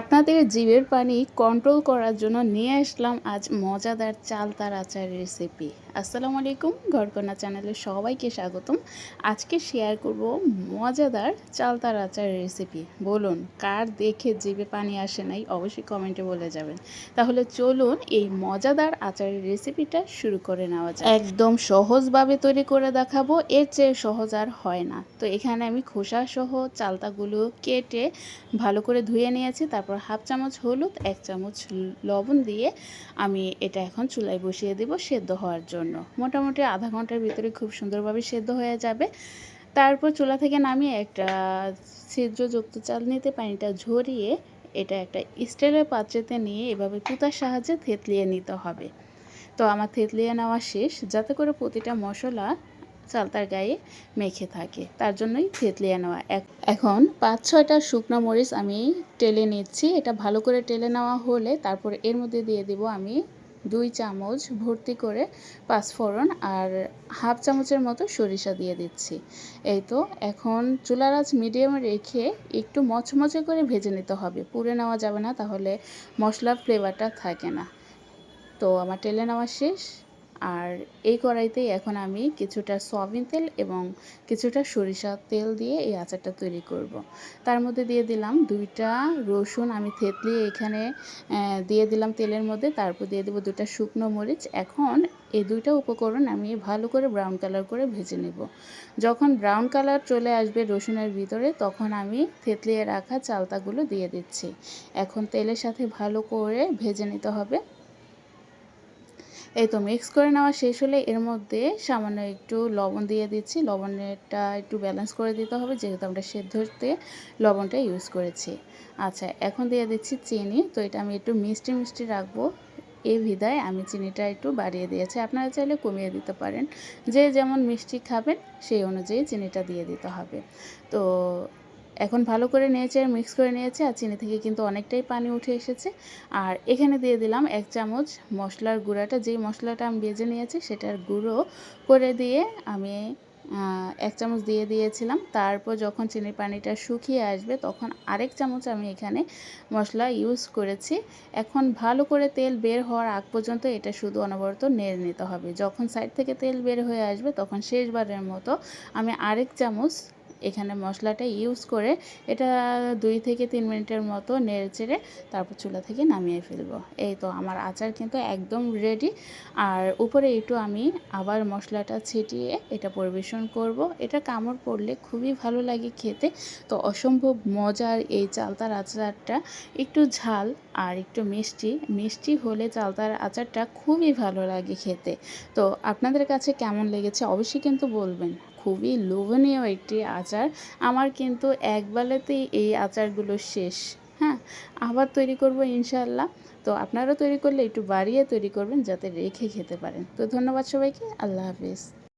আপনাদের জিভের পানি কন্ট্রোল করার জন্য নিয়ে আসলাম আজ মজাদার চালতার আচার রেসিপি আসসালামু আলাইকুম, ঘরকন্যা চ্যানেলে সবাইকে স্বাগতম। আজকে শেয়ার করব মজাদার চালতার আচার রেসিপি বলুন, কার দেখে জিভে পানি আসে নাই অবশ্যই কমেন্টে বলে যাবেন। তাহলে চলুন এই মজাদার আচারের রেসিপিটা শুরু করে নেওয়া যায় একদম সহজভাবে তৈরি করে দেখাবো, এর চেয়ে সহজ আর হয় না। তো এখানে আমি খোসা সহ চালতাগুলো কেটে ভালো করে ধুয়ে নিয়েছি, তারপর হাফ চামচ হলুদ, এক চামচ লবণ দিয়ে আমি এটা এখন চুলায় বসিয়ে দেব সেদ্ধ হওয়ার জন্য। মোটামুটি আধা ঘণ্টার ভিতরে খুব সুন্দরভাবে সেদ্ধ হয়ে যাবে। তারপর চুলা থেকে নামিয়ে একটা ছিদ্রযুক্ত চালনিতে পানিটা ঝরিয়ে এটা একটা স্টিলের পাত্রেতে নিয়ে এভাবে কুতার সাহায্যে থেতলিয়ে নিতে হবে। তো আমার থেতলিয়ে নেওয়া শেষ। যাতে করে প্রতিটা মশলা চালতার গায়ে মেখে থাকে। তার জন্যই থেতলিয়ে নেওয়া। এখন পাঁচ ছয়টা শুকনো মরিচ আমি টেলে নিচ্ছি। এটা ভালো করে টেলে নেওয়া হলে তারপর এর মধ্যে দিয়ে দিব আমি দুই চামচ ভর্তি করে পাঁচফোড়ন আর হাফ চামচের মতো সরিষা দিয়ে দিচ্ছি। এই তো, এখন চুলার আঁচ মিডিয়ামে রেখে একটু মচমচে করে ভেজে নিতে হবে। পুড়ে নেওয়া যাবে না, তাহলে মশলার ফ্লেভারটা থাকে না। তো আমার টেলে নেওয়া শেষ। আর এই কড়াইতেই এখন আমি কিছুটা সয়াবিন তেল এবং কিছুটা সরিষার তেল দিয়ে এই আচারটা তৈরি করব। তার মধ্যে দিয়ে দিলাম দুইটা রসুন, আমি থেতলিয়ে এখানে দিয়ে দিলাম তেলের মধ্যে, তারপর দিয়ে দেবো দুটা শুকনো মরিচ। এখন এই দুইটা উপকরণ আমি ভালো করে ব্রাউন কালার করে ভেজে নেব। যখন ব্রাউন কালার চলে আসবে রসুনের ভিতরে, তখন আমি থেতলিয়ে রাখা চালতাগুলো দিয়ে দিচ্ছি। এখন তেলের সাথে ভালো করে ভেজে নিতে হবে। এই তো মিক্স করে নেওয়া শেষ হলে এর মধ্যে সামান্য একটু লবণ দিয়ে দিচ্ছি। লবণটা একটু ব্যালেন্স করে দিতে হবে, যেহেতু আমরা সেদ্ধতে লবণটা ইউজ করেছি। আচ্ছা এখন দিয়ে দিচ্ছি চিনি। তো এটা আমি একটু মিষ্টি মিষ্টি রাখব। এই বিধায় আমি চিনিটা একটু বাড়িয়ে দিয়েছি। আপনারা চাইলে কমিয়ে দিতে পারেন। যে যেমন মিষ্টি খাবেন, সেই অনুযায়ী চিনিটা দিয়ে দিতে হবে। তো এখন ভালো করে নিয়েছে আর মিক্স করে নিয়েছে আর চিনি থেকে কিন্তু অনেকটাই পানি উঠে এসেছে। আর এখানে দিয়ে দিলাম এক চামচ মশলার গুঁড়াটা, যেই মশলাটা আমি বেজে নিয়েছি সেটার গুঁড়ো করে দিয়ে আমি এক চামচ দিয়ে দিয়েছিলাম। তারপর যখন চিনির পানিটা শুকিয়ে আসবে তখন আরেক চামচ আমি এখানে মশলা ইউজ করেছি। এখন ভালো করে তেল বের হওয়ার আগ পর্যন্ত এটা শুধু অনবরত নেড়ে নিতে হবে। যখন সাইড থেকে তেল বের হয়ে আসবে তখন শেষবারের মতো আমি আরেক চামচ এখানে মশলাটা ইউজ করে এটা দুই থেকে তিন মিনিটের মতো নেড়ে চেড়ে তারপর চুলা থেকে নামিয়ে ফেলব। এই তো আমার আচার কিন্তু একদম রেডি আর উপরে একটু আমি আবার মশলাটা ছিটিয়ে এটা পরিবেশন করব। এটা কামড় পড়লে খুবই ভালো লাগে খেতে। তো অসম্ভব মজার এই চালতার আচারটা। একটু ঝাল আর একটু মিষ্টি। মিষ্টি হলে চালতার আচারটা খুবই ভালো লাগে খেতে। তো আপনাদের কাছে কেমন লেগেছে অবশ্যই কিন্তু বলবেন। খুবই লোভনীয় একটি আচার। আমার কিন্তু একবেলাতেই এই আচারগুলো শেষ। হ্যাঁ আবার তৈরি করব ইনশাল্লাহ তো আপনারা তৈরি করলে একটু বাড়িয়ে তৈরি করবেন যাতে রেখে খেতে পারেন। তো ধন্যবাদ সবাইকে। আল্লাহ হাফিজ।